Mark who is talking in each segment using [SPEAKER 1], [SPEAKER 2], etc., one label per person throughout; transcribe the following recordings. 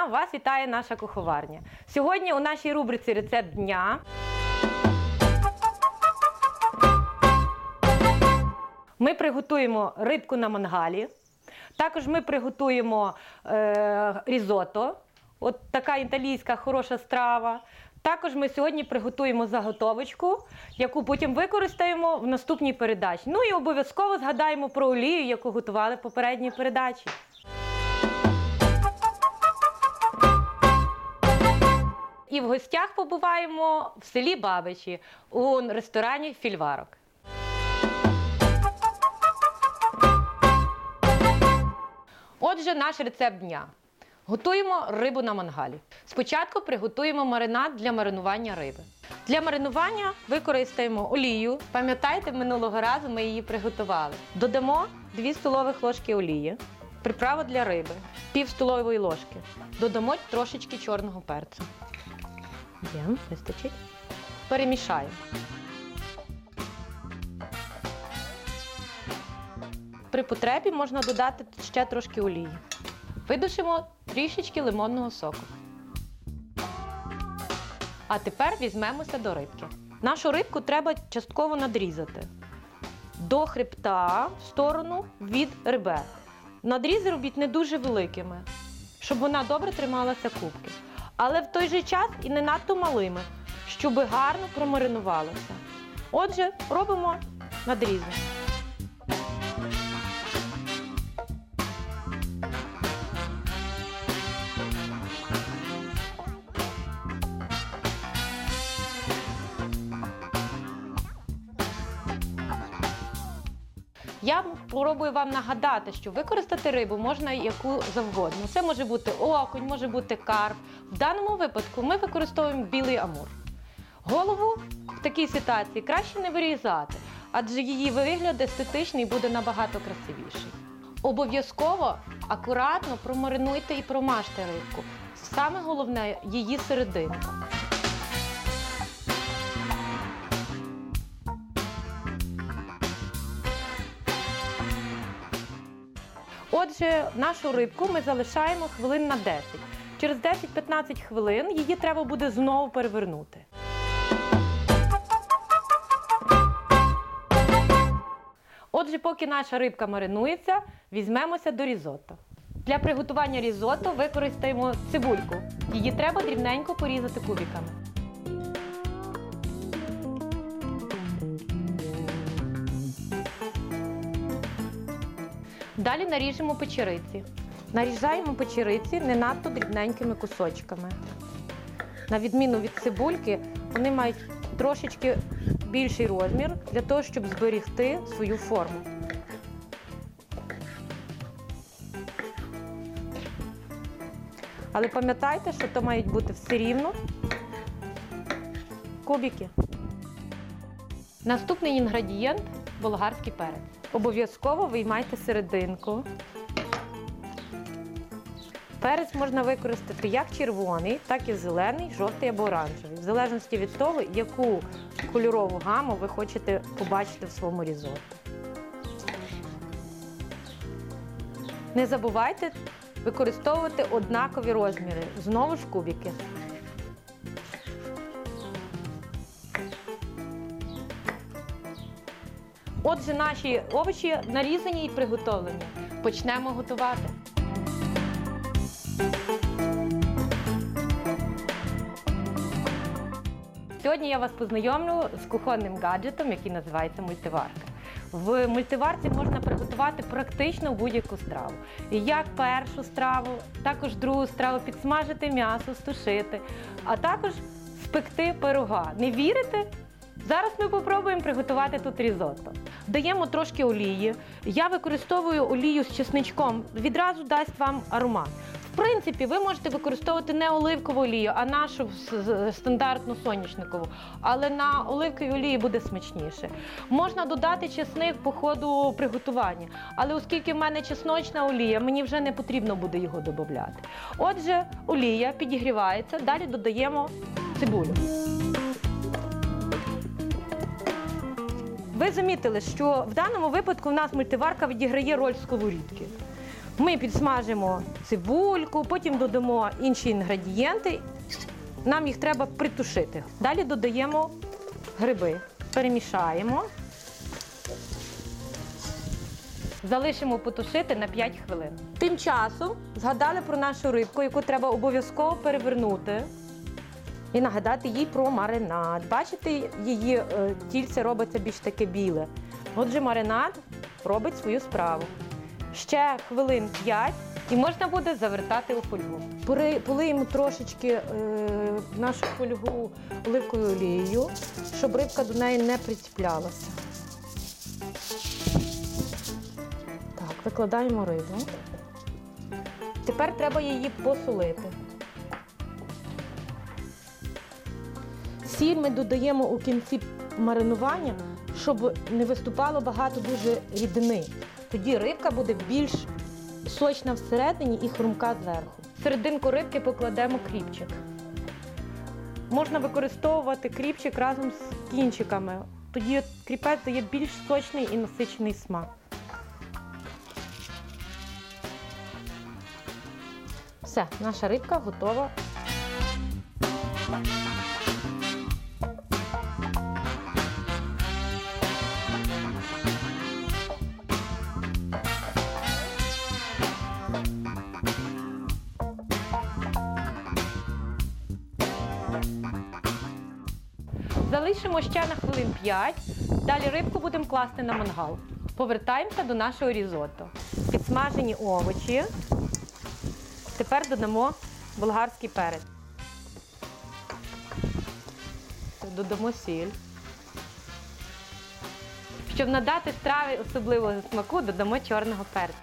[SPEAKER 1] Дня! Вас вітає наша куховарня. Сьогодні у нашій рубриці Рецепт дня. Ми приготуємо рибку на мангалі. Також ми приготуємо е, різото. От така італійська хороша страва. Також ми сьогодні приготуємо заготовочку, яку потім використаємо в наступній передачі. Ну і обов'язково згадаємо про олію, яку готували в попередній передачі. І в гостях побуваємо в селі Бабичі у ресторані Фільварок. Отже, наш рецепт дня. Готуємо рибу на мангалі. Спочатку приготуємо маринад для маринування риби. Для маринування використаємо олію. Пам'ятаєте, минулого разу ми її приготували. Додамо 2 столових ложки олії, приправа для риби, пів столової ложки. Додамо трошечки чорного перцю. Є, вистачить. Перемішаємо. При потребі можна додати ще трошки олії. Видушимо трішечки лимонного соку. А тепер візьмемося до рибки. Нашу рибку треба частково надрізати до хребта в сторону від ребер. Надрізи робіть не дуже великими, щоб вона добре трималася кубки. Але в той же час і не надто малими, щоб гарно промаринувалося. Отже, робимо надрізи. Спробую вам нагадати, що використати рибу можна яку завгодно. Це може бути окунь, може бути карп. В даному випадку ми використовуємо білий амур. Голову в такій ситуації краще не вирізати, адже її вигляд естетичний буде набагато красивіший. Обов'язково акуратно промаринуйте і промажте рибку. Саме головне її серединка. Отже, нашу рибку ми залишаємо хвилин на 10. Через 10-15 хвилин її треба буде знову перевернути. Отже, поки наша рибка маринується, візьмемося до різотто. Для приготування різотто використаємо цибульку. Її треба дрібненько порізати кубиками. Далі наріжемо печериці. Нарізаємо печериці не надто дрібненькими кусочками. На відміну від цибульки, вони мають трошечки більший розмір для того, щоб зберігти свою форму. Але пам'ятайте, що то мають бути все рівно кубики. Наступний інгредієнт болгарський перець. Обов'язково виймайте серединку. Перець можна використати як червоний, так і зелений, жовтий або оранжевий, в залежності від того, яку кольорову гаму ви хочете побачити в своєму різотто. Не забувайте використовувати однакові розміри, знову ж кубики. Отже, наші овочі нарізані і приготовлені. Почнемо готувати. Сьогодні я вас познайомлю з кухонним гаджетом, який називається мультиварка. В мультиварці можна приготувати практично будь-яку страву. Як першу страву, також другу страву підсмажити м'ясо, стушити, а також спекти пирога. Не вірите? Зараз ми попробуємо приготувати тут різотто. Даємо трошки олії. Я використовую олію з чесничком. Відразу дасть вам аромат. В принципі, ви можете використовувати не оливкову олію, а нашу стандартну соняшникову. Але на оливковій олії буде смачніше. Можна додати чесник по ходу приготування. Але оскільки в мене чесночна олія, мені вже не потрібно буде його додати. Отже, олія підігрівається, далі додаємо цибулю. Ви замітили, що в даному випадку в нас мультиварка відіграє роль сковорідки. Ми підсмажимо цибульку, потім додамо інші інгредієнти. Нам їх треба притушити. Далі додаємо гриби, перемішаємо. Залишимо потушити на 5 хвилин. Тим часом згадали про нашу рибку, яку треба обов'язково перевернути і нагадати їй про маринад. Бачите, її е, тільце робиться більш таке біле. Отже, маринад робить свою справу. Ще хвилин 5 і можна буде завертати у фольгу. Полиємо трошечки е, нашу фольгу оливковою олією, щоб рибка до неї не прицеплялася. Так, викладаємо рибу. Тепер треба її посолити. Сіль ми додаємо у кінці маринування, щоб не виступало багато дуже рідини. Тоді рибка буде більш сочна всередині і хрумка зверху. В серединку рибки покладемо кріпчик. Можна використовувати кріпчик разом з кінчиками. Тоді кріпець дає більш сочний і насичений смак. Все, наша рибка готова. Залишимо ще на хвилин 5. Далі рибку будемо класти на мангал. Повертаємося до нашого різотто. Підсмажені овочі. Тепер додамо болгарський перець. Додамо сіль. Щоб надати страві особливого смаку, додамо чорного перцю.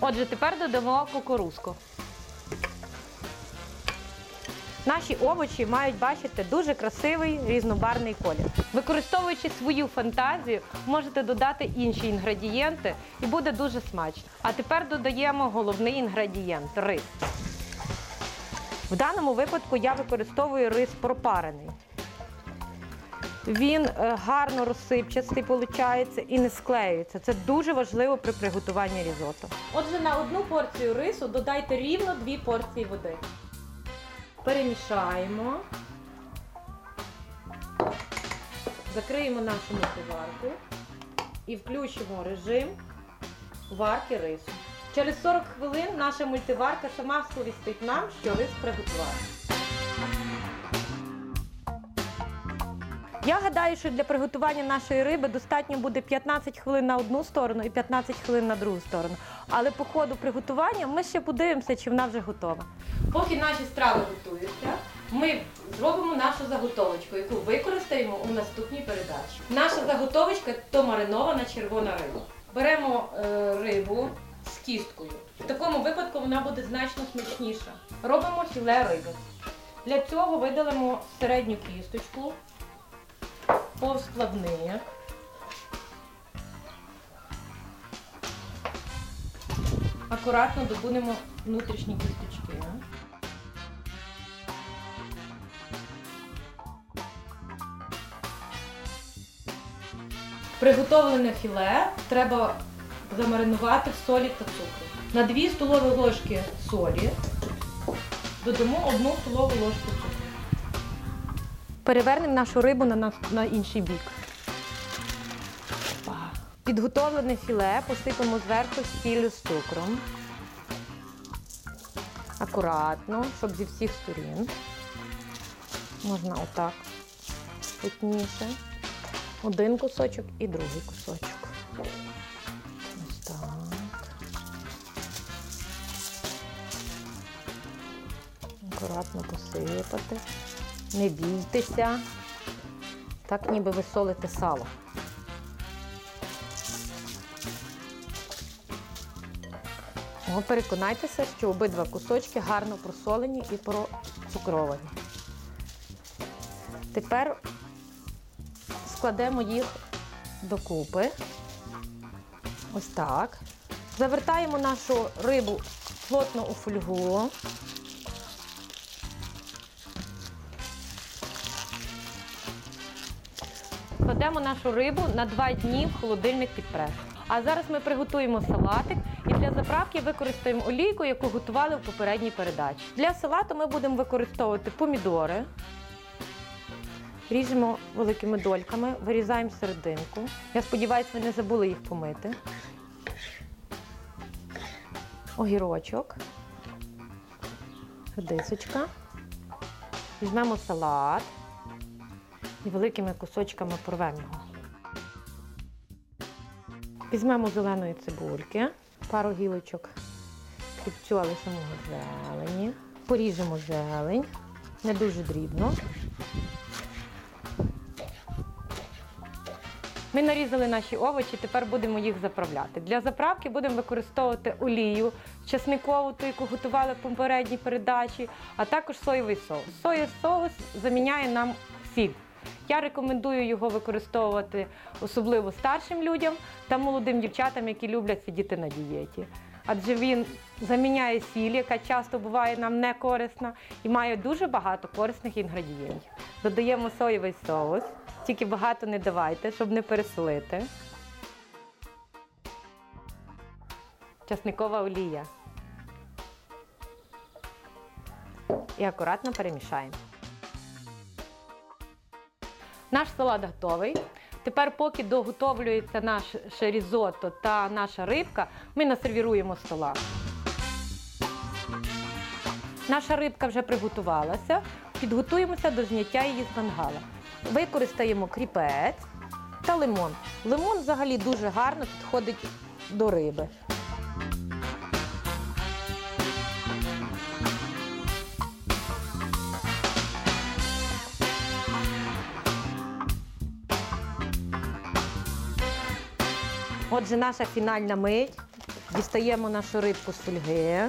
[SPEAKER 1] Отже, тепер додамо кукурузку. Наші овочі мають бачити дуже красивий різнобарний колір. Використовуючи свою фантазію, можете додати інші інгредієнти і буде дуже смачно. А тепер додаємо головний інгредієнт рис. В даному випадку я використовую рис пропарений. Він е, гарно розсипчастий виходить і не склеюється. Це дуже важливо при приготуванні різотто. Отже, на одну порцію рису додайте рівно дві порції води. Перемішаємо. Закриємо нашу мультиварку і включимо режим варки рису. Через 40 хвилин наша мультиварка сама сповістить нам, що рис приготувався. Я гадаю, що для приготування нашої риби достатньо буде 15 хвилин на одну сторону і 15 хвилин на другу сторону. Але по ходу приготування ми ще подивимося, чи вона вже готова. Поки наші страви готуються, ми зробимо нашу заготовочку, яку використаємо у наступній передачі. Наша заготовочка то маринована червона риба. Беремо е, рибу з кісткою. В такому випадку вона буде значно смачніша. Робимо філе риби. Для цього видалимо середню кісточку, повз. Акуратно добунемо внутрішні кісточки. Приготовлене філе треба замаринувати в солі та цукру. На 2 столові ложки солі додамо 1 столову ложку. Перевернемо нашу рибу на, на, на інший бік. Підготовлене філе посипемо зверху сіллю з цукром. Акуратно, щоб зі всіх сторін. Можна отак плотніше. Один кусочок і другий кусочок. Ось так. Акуратно посипати. Не бійтеся. Так ніби ви солите сало. О, переконайтеся, що обидва кусочки гарно просолені і процукровані. Тепер складемо їх докупи. Ось так. Завертаємо нашу рибу плотно у фольгу. Кладемо нашу рибу на два дні в холодильник під прес. А зараз ми приготуємо салатик і для заправки використаємо олійку, яку готували в попередній передачі. Для салату ми будемо використовувати помідори. Ріжемо великими дольками, вирізаємо серединку. Я сподіваюся, ви не забули їх помити. Огірочок, редисочка. Візьмемо салат і великими кусочками порвемо його. Візьмемо зеленої цибульки, пару гілочок кіпцю, але самого зелені. Поріжемо зелень, не дуже дрібно. Ми нарізали наші овочі, тепер будемо їх заправляти. Для заправки будемо використовувати олію чесникову, ту, яку готували в попередній передачі, а також соєвий соус. Соєвий соус заміняє нам сіль. Я рекомендую його використовувати особливо старшим людям та молодим дівчатам, які люблять сидіти на дієті. Адже він заміняє сіль, яка часто буває нам не корисна, і має дуже багато корисних інгредієнтів. Додаємо соєвий соус, тільки багато не давайте, щоб не пересолити. Часникова олія. І акуратно перемішаємо. Наш салат готовий. Тепер, поки доготовлюється наше різотто та наша рибка, ми насервіруємо стола. Наша рибка вже приготувалася. Підготуємося до зняття її з мангала. Використаємо кріпець та лимон. Лимон взагалі дуже гарно підходить до риби. Отже, наша фінальна мить. Дістаємо нашу рибку з фольги.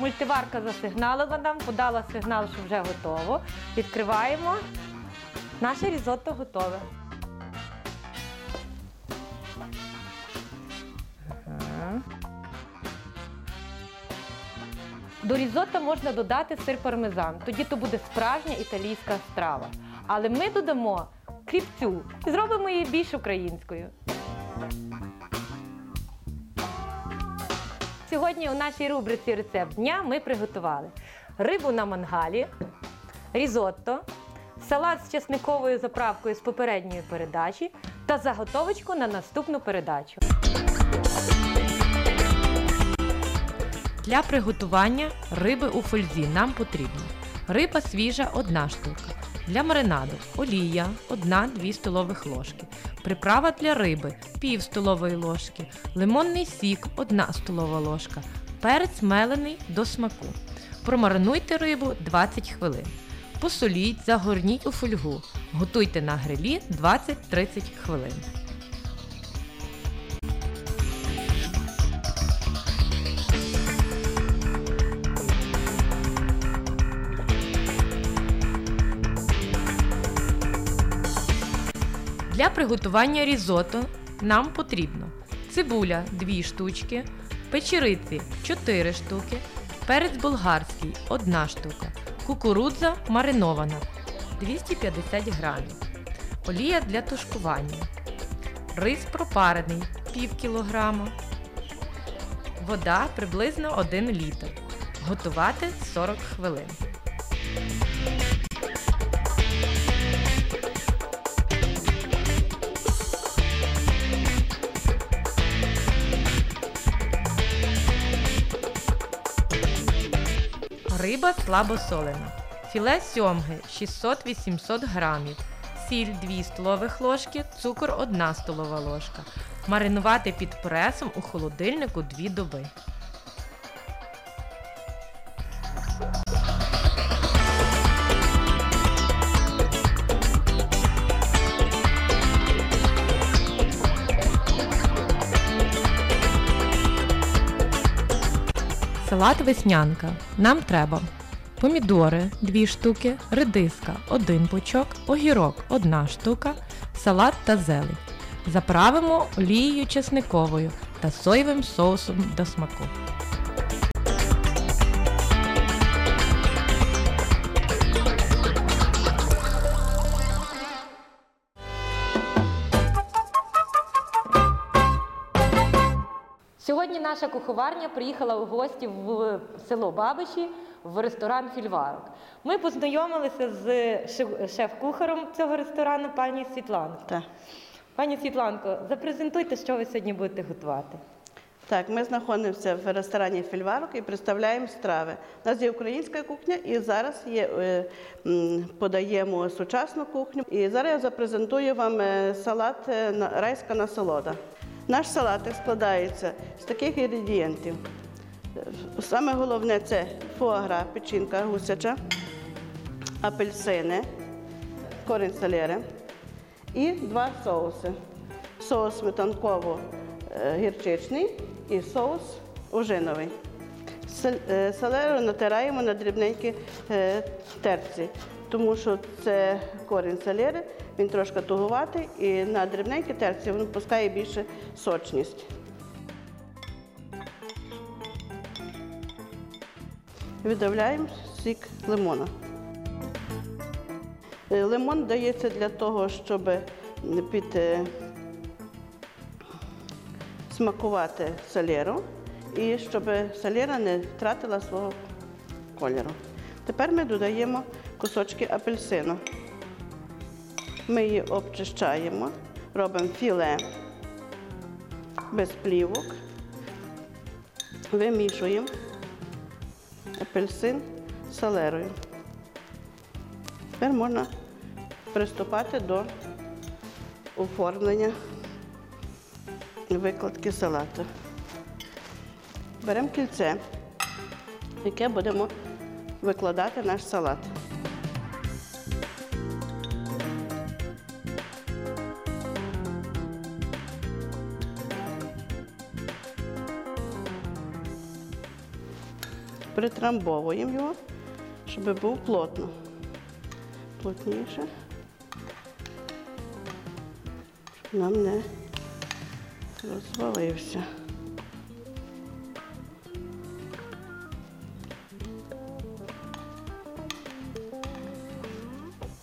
[SPEAKER 1] Мультиварка засигналила нам, подала сигнал, що вже готово. Відкриваємо. Наше різотто готове. До різотто можна додати сир пармезан. Тоді то буде справжня італійська страва. Але ми додамо кріпцю і зробимо її більш українською. Сьогодні у нашій рубриці Рецепт дня ми приготували рибу на мангалі, різотто, салат з чесниковою заправкою з попередньої передачі та заготовочку на наступну передачу. Для приготування риби у фользі нам потрібно риба свіжа 1 штука. Для маринаду олія 1-2 столових ложки. Приправа для риби пів столової ложки, лимонний сік 1 столова ложка, перець мелений до смаку. Промаринуйте рибу 20 хвилин. Посоліть, загорніть у фольгу. Готуйте на грилі 20-30 хвилин. Для приготування різото нам потрібно цибуля 2 штучки, печериці 4 штуки, перець болгарський 1 штука, кукурудза маринована 250 грамів, олія для тушкування, рис пропарений пів кілограма, вода приблизно 1 літр. Готувати 40 хвилин. Риба слабосолена. Філе сьомги 600-800 грамів. Сіль 2 столових ложки, цукор 1 столова ложка. Маринувати під пресом у холодильнику 2 доби. Салат веснянка. Нам треба помідори 2 штуки, редиска 1 пучок, огірок 1 штука, салат та зелень. Заправимо олією чесниковою та соєвим соусом до смаку. Куховарня приїхала у гості в село Бабичі в ресторан Фільварок. Ми познайомилися з шеф- шеф-кухарем цього ресторану, пані Світланою.
[SPEAKER 2] Так.
[SPEAKER 1] Пані Світланко, запрезентуйте, що ви сьогодні будете готувати.
[SPEAKER 2] Так, ми знаходимося в ресторані Фільварок і представляємо страви. У нас є українська кухня, і зараз є, е, подаємо сучасну кухню. І зараз я запрезентую вам е, салат е, райська насолода. Наш салатик складається з таких інгредієнтів. Е, Саме головне це фуагра, печінка гусяча, апельсини, корінь селери і два соуси. Соус сметанково-гірчичний і соус ожиновий. Сел- е, натираємо на дрібненькі е, терці, тому що це корінь селери, він трошки тугуватий і на дрібненькі терці він пускає більше сочність. Віддавляємо сік лимона. Е, Лимон дається для того, щоб під е, смакувати соляру і щоб солера не втратила свого кольору. Тепер ми додаємо кусочки апельсину. Ми її обчищаємо, робимо філе без плівок, вимішуємо апельсин з солерою. Тепер можна приступати до оформлення викладки салату. Беремо кільце, яке будемо викладати наш салат. Притрамбовуємо його, щоб був плотно. Плотніше. Нам не розвалився.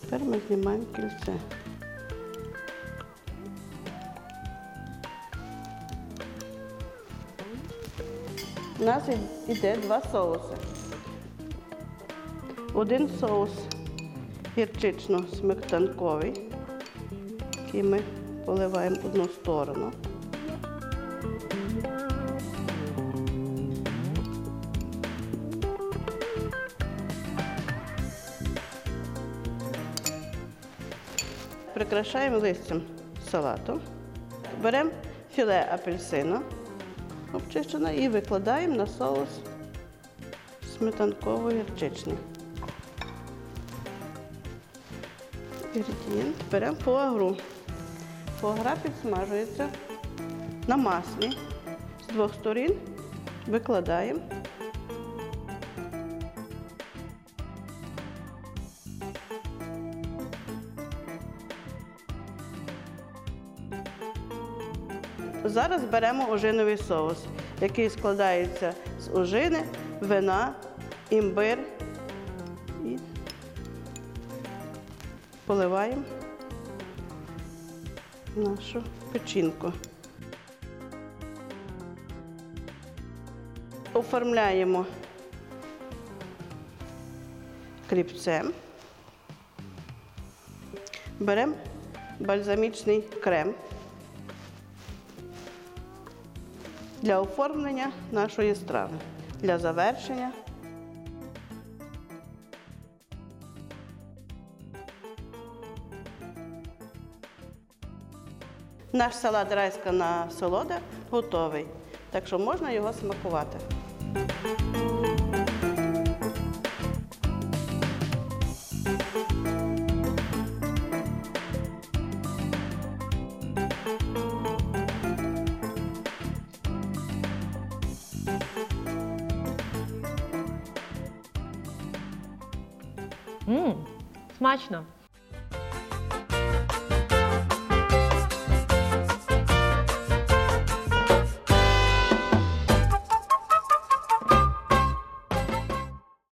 [SPEAKER 2] Тепер ми знімаємо кільце. У нас іде два соуси. Один соус гірчично-сметанковий, який ми поливаємо одну сторону. Прикрашаємо листям салату. Беремо філе апельсина обчищене і викладаємо на соус сметанково-гірчичний. Інгредієнт. Беремо фуагру. Фуагра підсмажується на маслі. З двох сторін викладаємо. Зараз беремо ожиновий соус, який складається з ожини, вина, імбир і поливаємо нашу печінку. Оформляємо кріпцем. Беремо бальзамічний крем для оформлення нашої страви, для завершення. Наш салат райська на солода готовий, так що можна його смакувати.
[SPEAKER 1] Смачно.